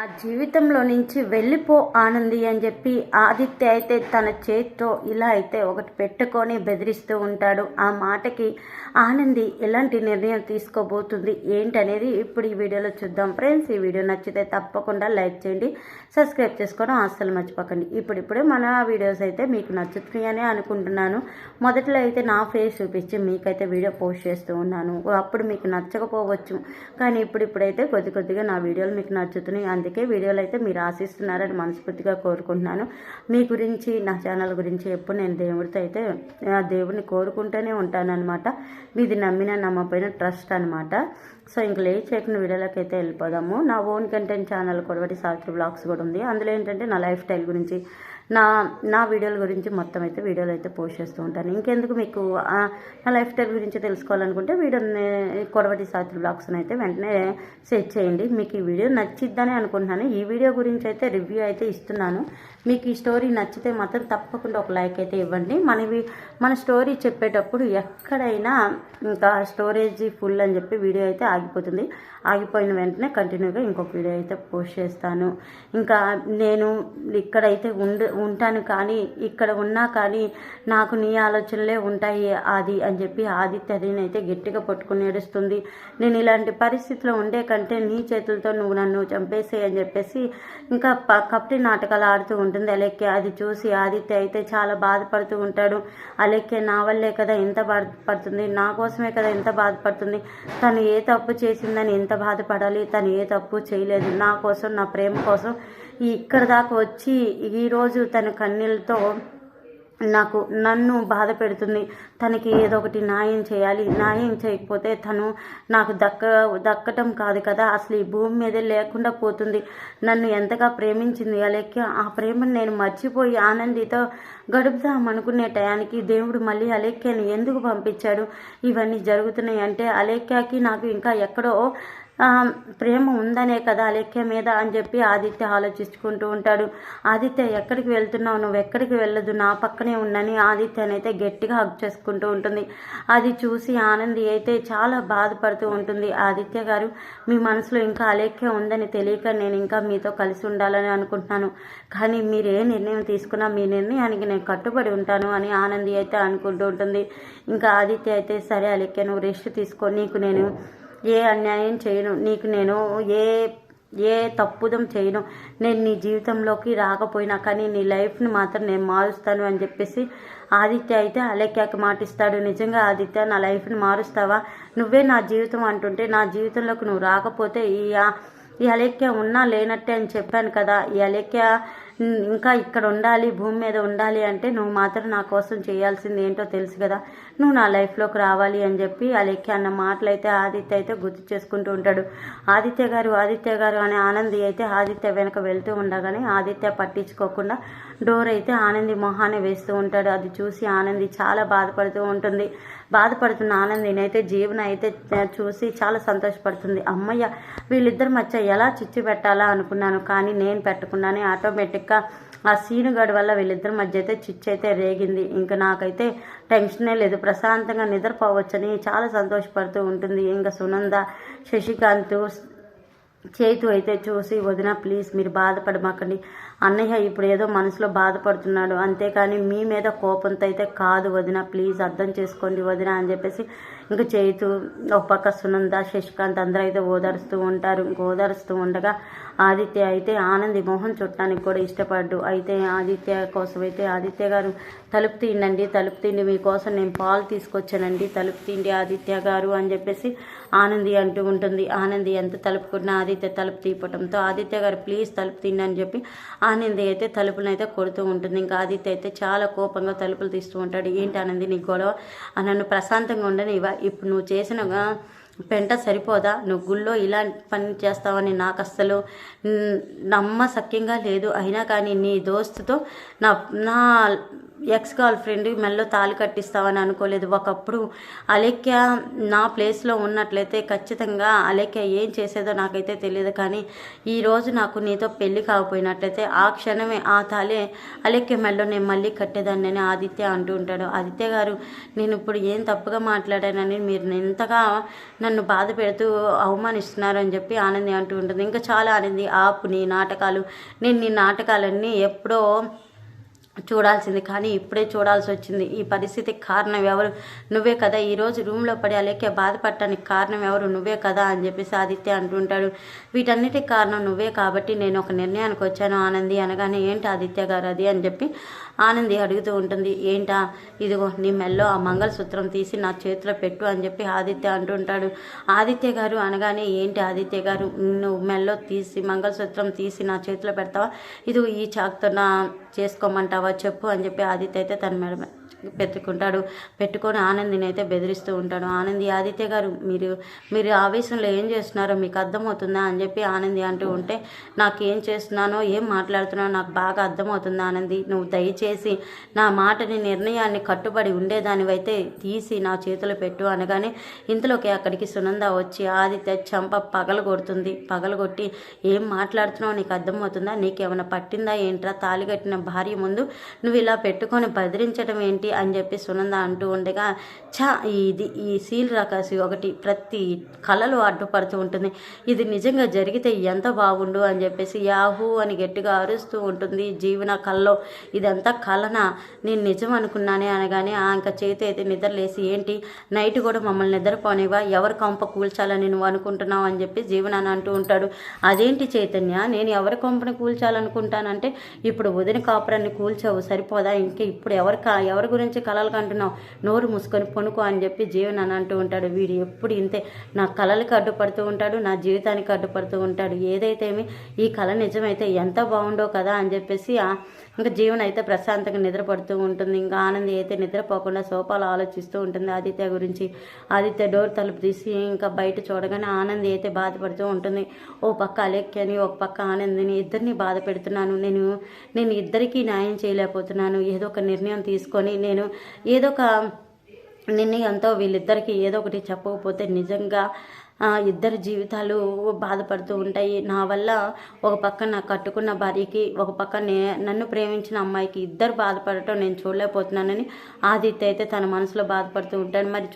ఆ జీవితంలో నుంచి వెళ్ళిపో ఆనంది అని చెప్పి ఆదిత్య అయితే తన చేతితో ఇలా అయితే ఒకటి పెట్టుకొని బెదిరిస్తూ ఉంటాడు. ఆ మాటకి ఆనంది ఎలాంటి నిర్ణయం తీసుకోబోతుంది? ఏంటనేది ఇప్పుడు ఈ వీడియోలో చూద్దాం. ఫ్రెండ్స్ ఈ వీడియో నచ్చితే తప్పకుండా లైక్ చేయండి సబ్స్క్రైబ్ చేసుకోవడం అస్సలు మర్చిపోకండి. ఇప్పుడిప్పుడే మన వీడియోస్ అయితే మీకు నచ్చుతున్నాయని అనుకుంటున్నాను. మొదట్లో అయితే నా ఫేస్ చూపించి మీకైతే వీడియో పోస్ట్ చేస్తూ ఉన్నాను. అప్పుడు మీకు నచ్చకపోవచ్చు కానీ ఇప్పుడిప్పుడైతే కొద్ది కొద్దిగా నా వీడియోలు మీకు నచ్చుతున్నాయి. అందుకే వీడియోలు అయితే మీరు ఆశిస్తున్నారని మనస్ఫూర్తిగా కోరుకుంటున్నాను. మీ గురించి నా ఛానల్ గురించి ఎప్పుడు నేను దేవుడితో అయితే ఆ దేవుడిని కోరుకుంటూనే ఉంటానన్నమాట. మీది నమ్మిన నమ్మపోయిన ట్రస్ట్ అనమాట సో ఇంక లేట్ చేయకుండా వీడియోలోకి అయితే వెళ్ళిపోదాము. నా own content channel Kodavati Savitri blogs కూడా ఉంది. అందులో ఏంటంటే నా లైఫ్ స్టైల్ గురించి నా నా వీడియోల గురించి మొత్తం అయితే వీడియోలు అయితే పోస్ట్ చేస్తూ ఉంటాను. ఇంకెందుకు మీకు నా లైఫ్ స్టైల్ గురించి తెలుసుకోవాలనుకుంటే వీడియోని కొడవటి సాత్రి బ్లాగ్స్ని అయితే వెంటనే సెట్ చేయండి. మీకు ఈ వీడియో నచ్చిద్దని అనుకుంటున్నాను. ఈ వీడియో గురించి అయితే రివ్యూ అయితే ఇస్తున్నాను. మీకు ఈ స్టోరీ నచ్చితే మాత్రం తప్పకుండా ఒక లైక్ అయితే ఇవ్వండి. మనవి మన స్టోరీ చెప్పేటప్పుడు ఎక్కడైనా ఇంకా స్టోరేజ్ ఫుల్ అని చెప్పి వీడియో అయితే ఆగిపోతుంది. ఆగిపోయిన వెంటనే కంటిన్యూగా ఇంకొక వీడియో అయితే పోస్ట్ చేస్తాను. ఇంకా నేను ఇక్కడైతే ఉండ ఉంటాను కానీ ఇక్కడ ఉన్నా కానీ నాకు నీ ఆలోచనలే ఉంటాయి అది అని చెప్పి ఆదిత్య అయితే గట్టిగా పట్టుకుని ఏడుస్తుంది. నేను ఇలాంటి పరిస్థితిలో ఉండే కంటే నీ చేతులతో నువ్వు నన్ను చంపేసే అని చెప్పేసి ఇంకా ప- కపటి నాటకాలు ఆడుతూ ఉంటుంది అలెక్కే. అది చూసి ఆదిత్య అయితే చాలా బాధపడుతూ ఉంటాడు. అలెక్కే నా వల్లే కదా ఎంత బాధపడుతుంది నా కోసమే కదా ఎంత బాధపడుతుంది తను ఏ తప్పు చేసిందని ఎంత బాధపడాలి? తను ఏ తప్పు చేయలేదు? నా కోసం నా ప్రేమ కోసం ఇక్కడ దాకా వచ్చి ఈరోజు తన కన్నీళ్ళతో నాకు నన్ను బాధ పెడుతుంది. తనకి ఏదో ఒకటి న్యాయం చేయాలి. న్యాయం చేయకపోతే తను నాకు దక్క దక్కటం కాదు కదా. అసలు ఈ భూమి మీదే లేకుండా పోతుంది. నన్ను ఎంతగా ప్రేమించింది అలెక్య ఆ ప్రేమను నేను మర్చిపోయి ఆనందితో గడుపుదామనుకునే టయానికి దేవుడు మళ్ళీ అలేఖ్యని ఎందుకు పంపించాడు? ఇవన్నీ జరుగుతున్నాయి అంటే అలేఖ్యకి నాకు ఇంకా ఎక్కడో ప్రేమ ఉందనే కదా లెక్క మీద అని చెప్పి ఆదిత్య ఆలోచించుకుంటూ ఉంటాడు. ఆదిత్య ఎక్కడికి వెళ్తున్నావు? నువ్వు ఎక్కడికి వెళ్ళదు? నా పక్కనే ఉన్నని ఆదిత్యనైతే గట్టిగా హక్ చేసుకుంటూ ఉంటుంది. అది చూసి ఆనంది అయితే చాలా బాధపడుతూ ఉంటుంది. ఆదిత్య గారు మీ మనసులో ఇంకా అలేఖ్య ఉందని తెలియక నేను ఇంకా మీతో కలిసి ఉండాలని అనుకుంటున్నాను. కానీ మీరు ఏ నిర్ణయం తీసుకున్నా మీ నిర్ణయానికి నేను కట్టుబడి ఉంటాను అని ఆనంది అయితే అనుకుంటూ ఉంటుంది. ఇంకా ఆదిత్య అయితే సరే అలేఖ్య నువ్వు రెస్ట్ తీసుకో. నీకు నేను ఏ అన్యాయం చేయను. నీకు నేను ఏ ఏ తప్పుదం చేయను. నేను నీ జీవితంలోకి రాకపోయినా కానీ నీ లైఫ్ని మాత్రం నేను మారుస్తాను అని చెప్పేసి ఆదిత్య అయితే అలెక్యాకి మాటిస్తాడు. నిజంగా ఆదిత్య నా లైఫ్ని మారుస్తావా? నువ్వే నా జీవితం అంటుంటే నా జీవితంలోకి నువ్వు రాకపోతే ఈ ఈ అలెక్య ఉన్నా లేనట్టే అని చెప్పాను కదా. ఈ అలెక్య ఇంకా ఇక్కడ ఉండాలి భూమి మీద ఉండాలి అంటే నువ్వు మాత్రం నా కోసం చేయాల్సింది ఏంటో తెలుసు కదా. నువ్వు నా లైఫ్లోకి రావాలి అని చెప్పి అలెక్కి అన్న మాటలు అయితే ఆదిత్య అయితే గుర్తు చేసుకుంటూ ఉంటాడు. ఆదిత్య గారు ఆదిత్య గారు అనే ఆనంది అయితే ఆదిత్య వెనక వెళ్తూ ఉండగానే ఆదిత్య పట్టించుకోకుండా డోర్ అయితే ఆనంది మొహాన్ని వేస్తూ ఉంటాడు. అది చూసి ఆనంది చాలా బాధపడుతూ ఉంటుంది. బాధపడుతున్న ఆనందిని అయితే జీవన అయితే చూసి చాలా సంతోషపడుతుంది. అమ్మయ్య వీళ్ళిద్దరి మధ్య ఎలా చిచ్చు పెట్టాలా అనుకున్నాను కానీ నేను పెట్టకుండానే ఆటోమేటిక్గా ఆ సీనుగాడి వల్ల వీళ్ళిద్దరి మధ్య అయితే చిచ్చు అయితే రేగింది. ఇంకా నాకైతే టెన్షనే లేదు. ప్రశాంతంగా నిద్రపోవచ్చని చాలా సంతోషపడుతూ ఉంటుంది. ఇంకా సునంద శశికాంత్ చేతు అయితే చూసి వదిన ప్లీజ్ మీరు బాధపడమాకండి. అన్నయ్య ఇప్పుడు ఏదో మనసులో బాధపడుతున్నాడు. అంతేకాని మీ మీద కోపంతో అయితే కాదు వదిన. ప్లీజ్ అర్థం చేసుకోండి వదిన అని చెప్పేసి ఇంకా చేతు ఒక పక్క సునంద శశికాంత్ అందరూ అయితే ఓదారుస్తూ ఉంటారు. ఇంక ఓదారుస్తూ ఉండగా ఆదిత్య అయితే ఆనంది మోహన్ చుట్టానికి కూడా ఇష్టపడ్డు. అయితే ఆదిత్య కోసం అయితే ఆదిత్య గారు తలుపు తీయండి తలుపు తిండి మీకోసం నేను పాలు తీసుకొచ్చానండి తలుపు తిండి ఆదిత్య గారు అని చెప్పేసి ఆనంది అంటూ ఉంటుంది. ఆనంది ఎంత తలుపుకున్నా ఆదిత్య తలుపు తీపటంతో ఆదిత్య గారు ప్లీజ్ తలుపు తిండి అని చెప్పి ఆనంది అయితే తలుపులను అయితే కొడుతూ ఉంటుంది. ఇంకా ఆదిత్య అయితే చాలా కోపంగా తలుపులు తీస్తూ ఉంటాడు. ఏంటి ఆనంది నీ గొడవ? నన్ను ప్రశాంతంగా ఉండనివా ఇప్పుడు నువ్వు చేసిన పెంట సరిపోదా? నువ్వు గుళ్ళో ఇలా పని చేస్తావని నాకు అస్సలు నమ్మ నమ్మసక్యంగా లేదు. అయినా కానీ నీ దోస్తుతో నా నా ఎక్స్ గర్ల్ ఫ్రెండ్ మెల్లో తాళి కట్టిస్తావని అనుకోలేదు. ఒకప్పుడు అలేఖ్య నా ప్లేస్లో ఉన్నట్లయితే ఖచ్చితంగా అలేఖ్య ఏం చేసేదో నాకైతే తెలియదు. కానీ ఈరోజు నాకు నీతో పెళ్ళి కాకపోయినట్లయితే ఆ క్షణమే ఆ తాళే అలేఖ్య మెల్లో నేను మళ్ళీ కట్టేదాన్ని అని ఆదిత్య అంటూ ఉంటాడు. ఆదిత్య గారు నేను ఇప్పుడు ఏం తప్పుగా మాట్లాడానని మీరు ఎంతగా నన్ను బాధ పెడుతూ అవమానిస్తున్నారని చెప్పి ఆనంది అంటూ ఉంటుంది. ఇంకా చాలా ఆనంది ఆపు నీ నాటకాలు. నేను నీ నాటకాలన్నీ ఎప్పుడో చూడాల్సింది. కానీ ఇప్పుడే చూడాల్సి వచ్చింది. ఈ పరిస్థితికి కారణం ఎవరు? నువ్వే కదా. ఈరోజు రూమ్లో పడి అలేకే బాధపడటానికి కారణం ఎవరు? నువ్వే కదా అని చెప్పేసి ఆదిత్య అంటుంటాడు. వీటన్నిటికి కారణం నువ్వే కాబట్టి నేను ఒక నిర్ణయానికి వచ్చాను ఆనంది అనగానే ఏంటి ఆదిత్య గారు అది? అని చెప్పి ఆనంది అడుగుతూ ఉంటుంది. ఏంటా? ఇదిగో నీ మెల్లో ఆ మంగళసూత్రం తీసి నా చేతిలో పెట్టు అని చెప్పి ఆదిత్య అంటుంటాడు. ఆదిత్య గారు? అనగానే ఏంటి ఆదిత్య గారు? నువ్వు మెల్లో తీసి మంగళసూత్రం తీసి నా చేతిలో పెడతావా? ఇది ఈ చాక్తో నా చేసుకోమంటావా చెప్పు అని చెప్పి ఆదిత్య అయితే తన మేడమే పెట్టుకుంటాడు. పెట్టుకొని ఆనందిని అయితే బెదిరిస్తూ ఉంటాడు. ఆనంది ఆదిత్య గారు మీరు మీరు ఆవేశంలో ఏం చేస్తున్నారో మీకు అర్థమవుతుందా? అని చెప్పి ఆనంది అంటూ ఉంటే నాకు ఏం చేస్తున్నానో ఏం మాట్లాడుతున్నానో నాకు బాగా అర్థమవుతుంది ఆనంది. నువ్వు దయచేసి నా మాటని నిర్ణయాన్ని కట్టుబడి ఉండేదానివైతే తీసి నా చేతిలో పెట్టు అనగానే ఇంతలోకి అక్కడికి సునంద వచ్చి ఆదిత్య చంప పగలగొడుతుంది పగలగొట్టి ఏం మాట్లాడుతున్నావు నీకు అర్థమవుతుందా? నీకేమైనా పట్టిందా? ఏంట్రా? తాళి కట్టిన భార్య ముందు నువ్వు ఇలా పెట్టుకొని బెదిరించడం ఏంటి? అని చెప్పి సునంద అంటూ ఉండగా ఛా ఇది ఈ సీల్ రాకాసి ఒకటి ప్రతి కళలో అడ్డుపడుతూ ఉంటుంది. ఇది నిజంగా జరిగితే ఎంత బాగుండు అని చెప్పేసి యాహూ అని గట్టిగా అరుస్తూ ఉంటుంది జీవన కళలో. ఇదంతా కళనా? నేను నిజం అనుకున్నానే అనగానే ఆ ఇంకా చేతి అయితే నిద్రలేసి ఏంటి? నైట్ కూడా మమ్మల్ని నిద్రపోనివా ఎవరి కొంప కూల్చాలని నువ్వు అనుకుంటున్నావు అని చెప్పి జీవనాన్ని అంటూ ఉంటాడు. అదేంటి చైతన్య? నేను ఎవరి కొంపని కూల్చాలనుకుంటానంటే ఇప్పుడు వదిన కాపురాన్ని కూల్చావు సరిపోదా? ఇంకా ఇప్పుడు ఎవరి ఎవరి గురించి కలలు కంటున్నావు. నోరు మూసుకొని పొనుకో అని చెప్పి జీవన్ అని అంటూ ఉంటాడు. వీడు ఎప్పుడు ఇంతే. నా కళలకు అడ్డుపడుతూ ఉంటాడు నా జీవితానికి అడ్డుపడుతూ ఉంటాడు. ఏదైతేమి ఈ కళ నిజమైతే ఎంత బాగుండో కదా అని చెప్పేసి ఇంకా జీవన్ అయితే ప్రశాంతంగా నిద్రపడుతూ ఉంటుంది. ఇంకా ఆనంది అయితే నిద్రపోకుండా సోపాలు ఆలోచిస్తూ ఉంటుంది. ఆదిత్య గురించి ఆదిత్య డోర్ తలుపు తీసి ఇంకా బయట చూడగానే ఆనంది అయితే బాధపడుతూ ఉంటుంది. ఓ పక్క అలెక్యని ఒక పక్క ఆనందిని ఇద్దరిని బాధ పెడుతున్నాను. నేను నేను ఇద్దరికీ న్యాయం చేయలేకపోతున్నాను. ఏదో ఒక నిర్ణయం తీసుకొని నేను ఏదో ఒక నిర్ణయంతో వీళ్ళిద్దరికీ ఏదో ఒకటి చెప్పకపోతే నిజంగా ఇద్దరు ఇద్దరి జీవితాలు బాధపడుతూ ఉంటాయి. నా వల్ల ఒక పక్క నా కట్టుకున్న భార్యకి ఒక పక్క నే నన్ను ప్రేమించిన అమ్మాయికి ఇద్దరు బాధపడటం నేను చూడలేకపోతున్నానని ఆదిత్య అయితే తన మనసులో బాధపడుతూ ఉంటాడు. మరి